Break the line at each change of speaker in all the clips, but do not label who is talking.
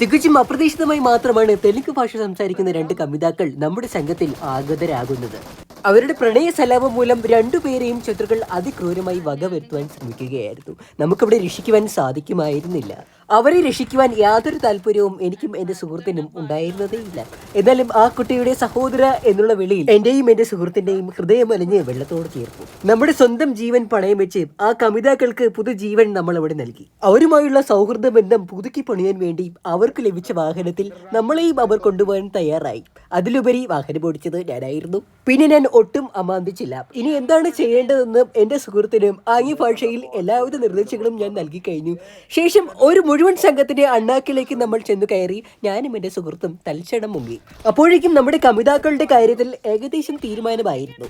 തികച്ചും അപ്രതീക്ഷിതമായി മാത്രമാണ് തെലുങ്ക് ഭാഷ സംസാരിക്കുന്ന രണ്ട് കവിതാക്കൾ നമ്മുടെ സംഘത്തിൽ ആഗതരാകുന്നത്. അവരുടെ പ്രണയ സലാപം മൂലം രണ്ടുപേരെയും ശത്രുക്കൾ അതിക്രൂരമായി വകവരുത്തുവാൻ ശ്രമിക്കുകയായിരുന്നു. നമുക്കവിടെ രക്ഷിക്കുവാൻ സാധിക്കുമായിരുന്നില്ല. അവരെ രക്ഷിക്കുവാൻ യാതൊരു താല്പര്യവും എനിക്കും എന്റെ സുഹൃത്തിനും ഉണ്ടായിരുന്നതേയില്ല എന്നാലും ആ കുട്ടിയുടെ സഹോദര എന്നുള്ള വിളിയിൽ എന്റെയും എന്റെ സുഹൃത്തിന്റെയും ഹൃദയം അലിഞ്ഞ് വെള്ളത്തോട് ചേർന്നു നമ്മുടെ സ്വന്തം ജീവൻ പണയം വെച്ച് ആ കവിതാക്കൾക്ക് പുതുജീവൻ നമ്മൾ അവിടെ നൽകി. അവരുമായുള്ള സൗഹൃദ ബന്ധം പുതുക്കി പണിയാൻ വേണ്ടി അവർക്ക് ലഭിച്ച വാഹനത്തിൽ നമ്മളെയും അവർ കൊണ്ടുപോകാൻ തയ്യാറായി. അതിലുപരി വാഹനം ഓടിച്ചത് ഞാനായിരുന്നു. പിന്നെ ഞാൻ ഒട്ടും അമാന്തിച്ചില്ല. ഇനി എന്താണ് ചെയ്യേണ്ടതെന്ന് എന്റെ സുഹൃത്തിനും ആംഗ്യ ഭാഷയിൽ എല്ലാവിധ നിർദ്ദേശങ്ങളും ഞാൻ നൽകി കഴിഞ്ഞു. ശേഷം ഒരു മുഴുവൻ സംഘത്തിന്റെ അണ്ണാക്കിലേക്ക് നമ്മൾ ചെന്നു കയറി ഞാനും എന്റെ സുഹൃത്തും തൽക്ഷണം മുങ്ങി. അപ്പോഴേക്കും നമ്മുടെ കമിതാക്കളുടെ കാര്യത്തിൽ ഏകദേശം തീരുമാനമായിരുന്നു.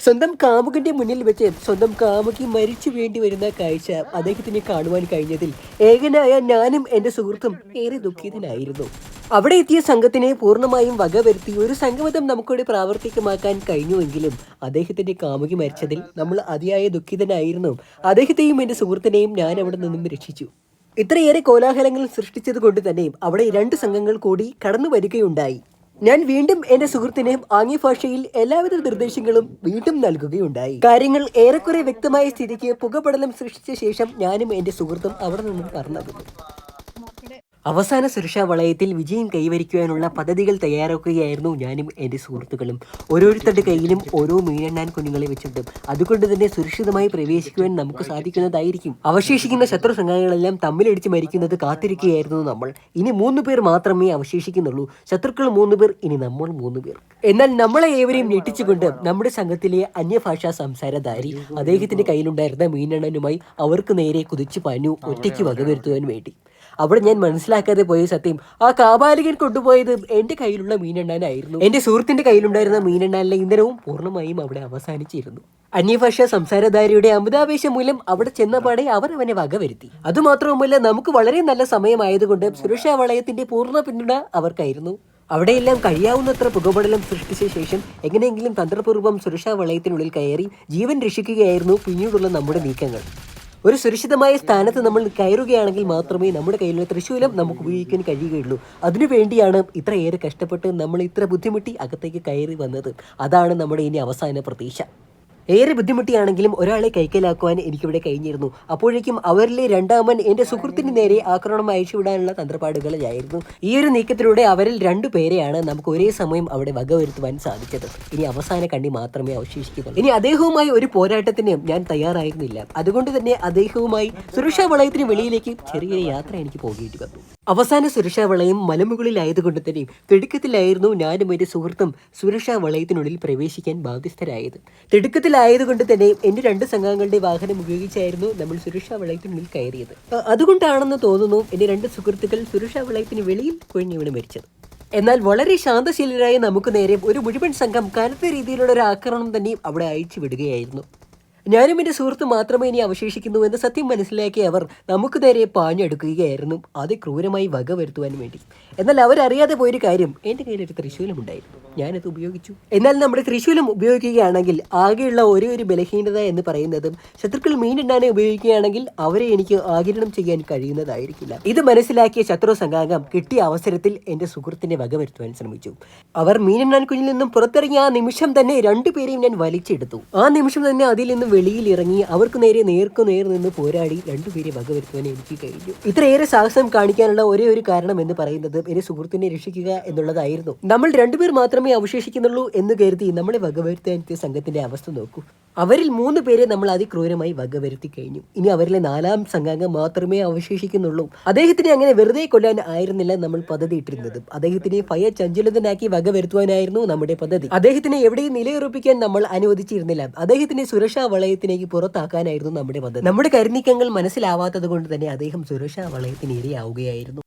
സ്വന്തം കാമുകന്റെ മുന്നിൽ വെച്ച് സ്വന്തം കാമുകി മരിച്ചു വേണ്ടി വരുന്ന കാഴ്ച അദ്ദേഹത്തിന് കാണുവാൻ കഴിഞ്ഞതിൽ ഏകനായ ഞാനും എന്റെ സുഹൃത്തും ഏറെ ദുഃഖിതനായിരുന്നു. അവിടെ എത്തിയ സംഘത്തിനെ പൂർണമായും വകവരുത്തി ഒരു സംഗമതം നമുക്കിവിടെ പ്രാവർത്തികമാക്കാൻ കഴിഞ്ഞുവെങ്കിലും അദ്ദേഹത്തിന്റെ കാമുകി മരിച്ചതിൽ നമ്മൾ അതിയായ ദുഃഖിതനായിരുന്നു. അദ്ദേഹത്തെയും എന്റെ സുഹൃത്തിനെയും ഞാൻ അവിടെ നിന്നും രക്ഷിച്ചു. ഇത്രയേറെ കോലാഹലങ്ങൾ സൃഷ്ടിച്ചത് കൊണ്ട് തന്നെ അവിടെ രണ്ട് സംഘങ്ങൾ കൂടി കടന്നു വരികയുണ്ടായി. ഞാൻ വീണ്ടും എന്റെ സുഹൃത്തിന് ആംഗ്യഭാഷയിൽ എല്ലാവിധ നിർദ്ദേശങ്ങളും വീണ്ടും നൽകുകയുണ്ടായി. കാര്യങ്ങൾ ഏറെക്കുറെ വ്യക്തമായ സ്ഥിതിക്ക് പുകപടലം സൃഷ്ടിച്ച ശേഷം ഞാനും എന്റെ സുഹൃത്തും അവിടെ നിന്നും പറഞ്ഞകുന്നു അവസാന സുരക്ഷാ വളയത്തിൽ വിജയം കൈവരിക്കുവാനുള്ള പദ്ധതികൾ തയ്യാറാക്കുകയായിരുന്നു ഞാനും എന്റെ സുഹൃത്തുക്കളും. ഓരോരുത്തരുടെ കയ്യിലും ഓരോ മീനെണ്ണാൻ കുഞ്ഞുങ്ങളെ വെച്ചിട്ട് അതുകൊണ്ട് തന്നെ സുരക്ഷിതമായി പ്രവേശിക്കുവാൻ നമുക്ക് സാധിക്കുന്നതായിരിക്കും. അവശേഷിക്കുന്ന ശത്രു സംഘങ്ങളെല്ലാം തമ്മിലടിച്ച് മരിക്കുന്നത് കാത്തിരിക്കുകയായിരുന്നു നമ്മൾ. ഇനി മൂന്ന് പേർ മാത്രമേ അവശേഷിക്കുന്നുള്ളൂ. ശത്രുക്കൾ മൂന്ന് പേർ ഇനി നമ്മൾ മൂന്ന് പേർ. എന്നാൽ നമ്മളെ ഏവരെയും ഞെട്ടിച്ചുകൊണ്ട് നമ്മുടെ സംഘത്തിലെ അന്യഭാഷാ സംസാരധാരി അദ്ദേഹത്തിന്റെ കയ്യിലുണ്ടായിരുന്ന മീനെണ്ണനുമായി അവർക്ക് നേരെ കുതിച്ചു പാഞ്ഞു ഒറ്റയ്ക്ക് വകവരുത്തുവാൻ വേണ്ടി. അവിടെ ഞാൻ മനസ്സിലാക്കാതെ പോയ സത്യം ആ കാബാലികൻ കൊണ്ടുപോയത് എന്റെ കയ്യിലുള്ള മീനെണ്ണാനായിരുന്നു. എന്റെ സുഹൃത്തിന്റെ കയ്യിലുണ്ടായിരുന്ന മീനെണ്ണാനിലെ ഇന്ധനവും പൂർണമായും അവിടെ അവസാനിച്ചിരുന്നു. അന്യഭാഷ സംസാരധാരിയുടെ അമിതാവേശം മൂലം അവിടെ ചെന്നപാടെ അവർ അവനെ വകവരുത്തി. അതുമാത്രവുമല്ല നമുക്ക് വളരെ നല്ല സമയമായതുകൊണ്ട് സുരക്ഷാ വളയത്തിന്റെ പൂർണ പിന്തുണ അവർക്കായിരുന്നു. അവിടെയെല്ലാം കഴിയാവുന്നത്ര പുകപടലം സൃഷ്ടിച്ച ശേഷം എങ്ങനെയെങ്കിലും തന്ത്രപൂർവം സുരക്ഷാ വളയത്തിനുള്ളിൽ കയറി ജീവൻ രക്ഷിക്കുകയായിരുന്നു പിന്നീടുള്ള നമ്മുടെ നീക്കങ്ങൾ. ഒരു സുരക്ഷിതമായ സ്ഥാനത്ത് നമ്മൾ കയറുകയാണെങ്കിൽ മാത്രമേ നമ്മുടെ കയ്യിലുള്ള തൃശ്ശൂലം നമുക്ക് ഉപയോഗിക്കാൻ കഴിയുകയുള്ളൂ. അതിനുവേണ്ടിയാണ് ഇത്രയേറെ കഷ്ടപ്പെട്ട് നമ്മൾ ഇത്ര ബുദ്ധിമുട്ടി അകത്തേക്ക് കയറി വന്നത്. അതാണ് നമ്മുടെ ഇനി അവസാന പ്രതീക്ഷ. ഏറെ ബുദ്ധിമുട്ടിയാണെങ്കിലും ഒരാളെ കൈക്കലാക്കുവാൻ എനിക്കിവിടെ കഴിഞ്ഞിരുന്നു. അപ്പോഴേക്കും അവരിലെ രണ്ടാമൻ എന്റെ സുഹൃത്തിന് നേരെ ആക്രമണം അയച്ചുവിടാനുള്ള തന്ത്രപ്പാടുകളിലായിരുന്നു ഈ ഒരു നീക്കത്തിലൂടെ അവരിൽ രണ്ടു പേരെയാണ് നമുക്ക് ഒരേ സമയം അവിടെ വകവരുത്തുവാൻ സാധിച്ചത്. ഇനി അവസാന കണ്ണി മാത്രമേ അവശേഷിക്കുന്നുള്ളൂ. ഇനി അദ്ദേഹവുമായി ഒരു പോരാട്ടത്തിന് ഞാൻ തയ്യാറായിരുന്നില്ല. അതുകൊണ്ട് തന്നെ അദ്ദേഹവുമായി സുരക്ഷാ വളയത്തിന് വെളിയിലേക്ക് ചെറിയൊരു യാത്ര എനിക്ക് പോകേണ്ടി വന്നു. അവസാന സുരക്ഷാ വളയം മലമുകളിലായതുകൊണ്ട് തന്നെ തിടുക്കത്തിലായിരുന്നു ഞാനും എന്റെ സുഹൃത്തും സുരക്ഷാ വളയത്തിനുള്ളിൽ പ്രവേശിക്കാൻ ബാധ്യസ്ഥരായത്. തിടുക്കത്തിലായതുകൊണ്ട് തന്നെ എന്റെ രണ്ട് സംഘങ്ങളുടെ വാഹനം ഉപയോഗിച്ചായിരുന്നു നമ്മൾ സുരക്ഷാ വളയത്തിനുള്ളിൽ കയറിയത്. അതുകൊണ്ടാണെന്ന് തോന്നുന്നു എന്റെ രണ്ട് സുഹൃത്തുക്കൾ സുരക്ഷാ വളയത്തിന് വെളിയിൽ കുഴഞ്ഞു വീണ് മരിച്ചത്. എന്നാൽ വളരെ ശാന്തശീലരായ നമുക്ക് നേരെ ഒരു മുഴുവൻ സംഘം കനത്ത രീതിയിലുള്ള ഒരു ആക്രമണം തന്നെ അവിടെ അയച്ചു വിടുകയായിരുന്നു. ഞാനും എന്റെ സുഹൃത്ത് മാത്രമേ ഇനി അവശേഷിക്കുന്നു എന്ന് സത്യം മനസ്സിലാക്കിയ അവർ നമുക്ക് നേരെ പാഞ്ഞെടുക്കുകയായിരുന്നു. അത് ക്രൂരമായി വക വരുത്തുവാൻ വേണ്ടി. എന്നാൽ അവരറിയാതെ പോയൊരു കാര്യം എന്റെ കയ്യിലൊരു ഒരു ഞാനത് ഉപയോഗിച്ചു. എന്നാൽ നമ്മുടെ തൃശൂലം ഉപയോഗിക്കുകയാണെങ്കിൽ ആകെയുള്ള ഒരേ ഒരു ബലഹീനത എന്ന് പറയുന്നതും ശത്രുക്കൾ മീനിടാനെ ഉപയോഗിക്കുകയാണെങ്കിൽ അവരെ എനിക്ക് ആകിരണം ചെയ്യാൻ കഴിയുന്നതായിരിക്കില്ല. ഇത് മനസ്സിലാക്കിയ ശത്രു സംഘാംഗം കിട്ടിയ അവസരത്തിൽ എന്റെ സുഹൃത്തിനെ വകവരുത്തുവാൻ ശ്രമിച്ചു. അവർ മീനെണ്ണാൻ കുഞ്ഞിൽ നിന്നും പുറത്തിറങ്ങിയ ആ നിമിഷം തന്നെ രണ്ടുപേരെയും ഞാൻ വലിച്ചെടുത്തു. ആ നിമിഷം തന്നെ അതിൽ നിന്നും വെളിയിൽ ഇറങ്ങി അവർക്ക് നേരെ നേർക്കു നേർ നിന്ന് പോരാടി രണ്ടുപേരെ വകവരുത്തുവാൻ എനിക്ക് കഴിഞ്ഞു. ഇത്രയേറെ സാഹസം കാണിക്കാനുള്ള ഒരേ ഒരു കാരണം എന്ന് പറയുന്നത് എന്റെ സുഹൃത്തിനെ രക്ഷിക്കുക എന്നുള്ളതായിരുന്നു. നമ്മൾ രണ്ടുപേർ മാത്രമേ അവശേഷിക്കുന്നുള്ളൂ എന്ന് കരുതി നമ്മളെ വകവരുത്താൻ സംഘത്തിന്റെ അവസ്ഥ നോക്കൂ. അവരിൽ മൂന്ന് പേരെ നമ്മൾ അതിക്രൂരമായി വകവരുത്തി കഴിഞ്ഞു. ഇനി അവരിലെ നാലാം സംഘാംഗം മാത്രമേ അവശേഷിക്കുന്നുള്ളൂ. അദ്ദേഹത്തിനെ അങ്ങനെ വെറുതെ കൊല്ലാൻ ആയിരുന്നില്ല നമ്മൾ പദ്ധതി ഇട്ടിരുന്നത്. അദ്ദേഹത്തിനെ ഭയ ചഞ്ചലതനാക്കി വകവരുത്തുവാനായിരുന്നു നമ്മുടെ പദ്ധതി. അദ്ദേഹത്തിനെ എവിടെയും നിലയുറപ്പിക്കാൻ നമ്മൾ അനുവദിച്ചിരുന്നില്ല. അദ്ദേഹത്തിന്റെ സുരക്ഷാ വളയത്തിലേക്ക് പുറത്താക്കാനായിരുന്നു നമ്മുടെ പദ്ധതി. നമ്മുടെ കരുനീക്കങ്ങൾ മനസ്സിലാവാത്തത് കൊണ്ട് തന്നെ അദ്ദേഹം സുരക്ഷാ വളയത്തിന് ഇരയാവുകയായിരുന്നു.